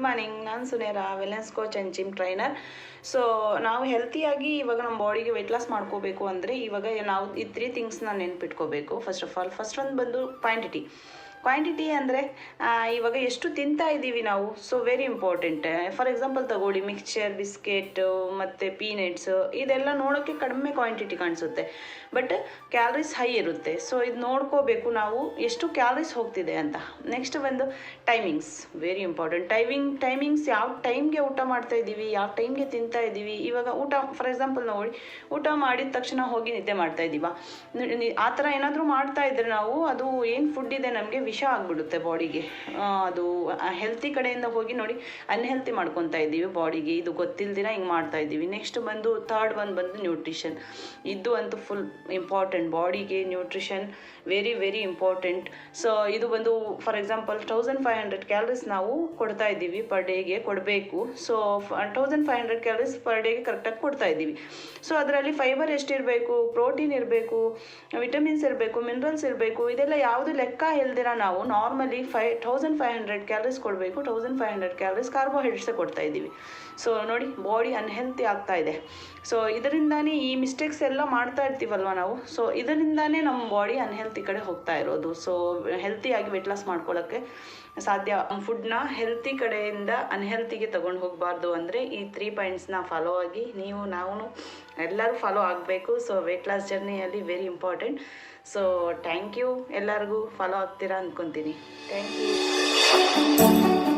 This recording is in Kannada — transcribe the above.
ಮಾರ್ನಿಂಗ್. ನಾನು Sunera wellness coach and gym trainer so ನಾವು ಹೆಲ್ತಿಯಾಗಿ ಇವಾಗ ನಮ್ಮ ಬಾಡಿಗೆ ವೆಯ್ಟ್ ಲಾಸ್ ಮಾಡ್ಕೋಬೇಕು ಅಂದರೆ ಇವಾಗ ನಾವು ಈ ತ್ರೀ ಥಿಂಗ್ಸ್ನ ನೆನ್ಪಿಟ್ಕೋಬೇಕು. ಫಸ್ಟ್ ಆಫ್ ಆಲ್ ಫಸ್ಟ್ ಒಂದು ಬಂದು ಕ್ವಾಂಟಿಟಿ ಕ್ವಾಂಟಿಟಿ ಅಂದರೆ ಇವಾಗ ಎಷ್ಟು ತಿಂತಾ ಇದ್ದೀವಿ ನಾವು? So very important for example ತಗೊಳ್ಳಿ ಮಿಕ್ಸ್ಚರ್ ಬಿಸ್ಕೆಟ್ ಮತ್ತು ಪೀನಟ್ಸ್ ಇದೆಲ್ಲ ನೋಡೋಕ್ಕೆ ಕಡಿಮೆ ಕ್ವಾಂಟಿಟಿ ಕಾಣಿಸುತ್ತೆ. ಬಟ್ ಕ್ಯಾಲರೀಸ್ ಹೈ ಇರುತ್ತೆ. ಸೊ ಇದು ನೋಡ್ಕೋಬೇಕು ನಾವು ಎಷ್ಟು ಕ್ಯಾಲರೀಸ್ ಹೋಗ್ತಿದೆ ಅಂತ. ನೆಕ್ಸ್ಟ್ ಬಂದು timings very important timing timings ಯಾವ ಟೈಮ್ಗೆ ಊಟ ಮಾಡ್ತಾ ಇದ್ದೀವಿ, ಯಾವ ಟೈಮ್ಗೆ ತಿಂತಾ ಇದ್ದೀವಿ. ಇವಾಗ ಊಟ ಫಾರ್ ಎಕ್ಸಾಂಪಲ್ ನೋಡಿ, ಊಟ ಮಾಡಿದ ತಕ್ಷಣ ಹೋಗಿ ನಿದ್ದೆ ಮಾಡ್ತಾ ಇದ್ದೀವ. ಆ ಥರ ಏನಾದರೂ ಮಾಡ್ತಾ ಇದ್ರೆ ನಾವು, ಅದು ಏನು ಫುಡ್ ಇದೆ ನಮಗೆ ವಿಷ ಆಗಿಬಿಡುತ್ತೆ ಬಾಡಿಗೆ. ಅದು ಹೆಲ್ತಿ ಕಡೆಯಿಂದ ಹೋಗಿ ನೋಡಿ ಅನ್ಹೆಲ್ತಿ ಮಾಡ್ಕೊತಾ ಇದ್ದೀವಿ ಬಾಡಿಗೆ. ಇದು ಗೊತ್ತಿಲ್ದಿರ ಹಿಂಗೆ ಮಾಡ್ತಾ ಇದ್ದೀವಿ. ನೆಕ್ಸ್ಟ್ ಬಂದು ಥರ್ಡ್ ಒನ್ ಬಂದು ನ್ಯೂಟ್ರಿಷನ್ ಇದು ಅಂತೂ ಫುಲ್ ಇಂಪಾರ್ಟೆಂಟ್ ಬಾಡಿಗೆ nutrition very very important so ಇದು ಬಂದು for example thousand five hundred calories ನಾವು ಕೊಡ್ತಾ ಇದ್ದೀವಿ ಪರ್ ಡೇಗೆ ಕೊಡಬೇಕು. So thousand five hundred calories per ಡೇಗೆ ಕರೆಕ್ಟಾಗಿ ಕೊಡ್ತಾ ಇದ್ದೀವಿ. ಸೊ ಅದರಲ್ಲಿ ಫೈಬರ್ ಎಷ್ಟಿರಬೇಕು? ಪ್ರೋಟೀನ್ ಇರಬೇಕು? ವಿಟಮಿನ್ಸ್ ಇರಬೇಕು? ಮಿನರಲ್ಸ್ ಇರಬೇಕು? ಇದೆಲ್ಲ ಯಾವುದು ಲೆಕ್ಕ ಇಲ್ದಿರ ನಾವು normally five thousand five hundred calories ಕೊಡಬೇಕು ಥೌಸಂಡ್ ಫೈವ್ ಹಂಡ್ರೆಡ್ ಕ್ಯಾಲರೀಸ್ ಕಾರ್ಬೋಹೈಡ್ರೇಟ್ಸೇ ಕೊಡ್ತಾ ಇದ್ದೀವಿ. ಸೊ ನೋಡಿ ಬಾಡಿ ಅನ್ಹೆಲ್ತಿ ಆಗ್ತಾ ಇದೆ. ಸೊ ಇದರಿಂದಾನೇ ಈ ಮಿಸ್ಟೇಕ್ಸ್ ಎಲ್ಲ ಮಾಡ್ತಾ ಇರ್ತೀವಲ್ವ ನಾವು? ಸೊ ಇದರಿಂದಾನೇ ನಮ್ಮ ಬಾಡಿ ಅನ್ಹೆಲ್ತಿ ಕಡೆ ಹೋಗ್ತಾ ಇರೋದು. ಸೊ ಹೆಲ್ತಿಯಾಗಿ ವೆಯ್ಟ್ ಲಾಸ್ ಮಾಡ್ಕೊಳ್ಳೋಕ್ಕೆ ಸಾಧ್ಯ. ಫುಡ್ನ ಹೆಲ್ತಿ ಕಡೆಯಿಂದ ಅನ್ಹೆಲ್ತಿಗೆ ತೊಗೊಂಡು ಹೋಗಬಾರ್ದು ಅಂದರೆ ಈ ತ್ರೀ ಪಾಯಿಂಟ್ಸ್ನ ಫಾಲೋ ಆಗಿ ನೀವು ನಾವು ಎಲ್ಲರೂ ಫಾಲೋ ಆಗಬೇಕು. So weight loss ಜರ್ನಿಯಲ್ಲಿ very important so thank you ಎಲ್ಲರಿಗೂ ಫಾಲೋ ಆಗ್ತೀರಾ ಅಂದ್ಕೊತೀನಿ ಥ್ಯಾಂಕ್ ಯು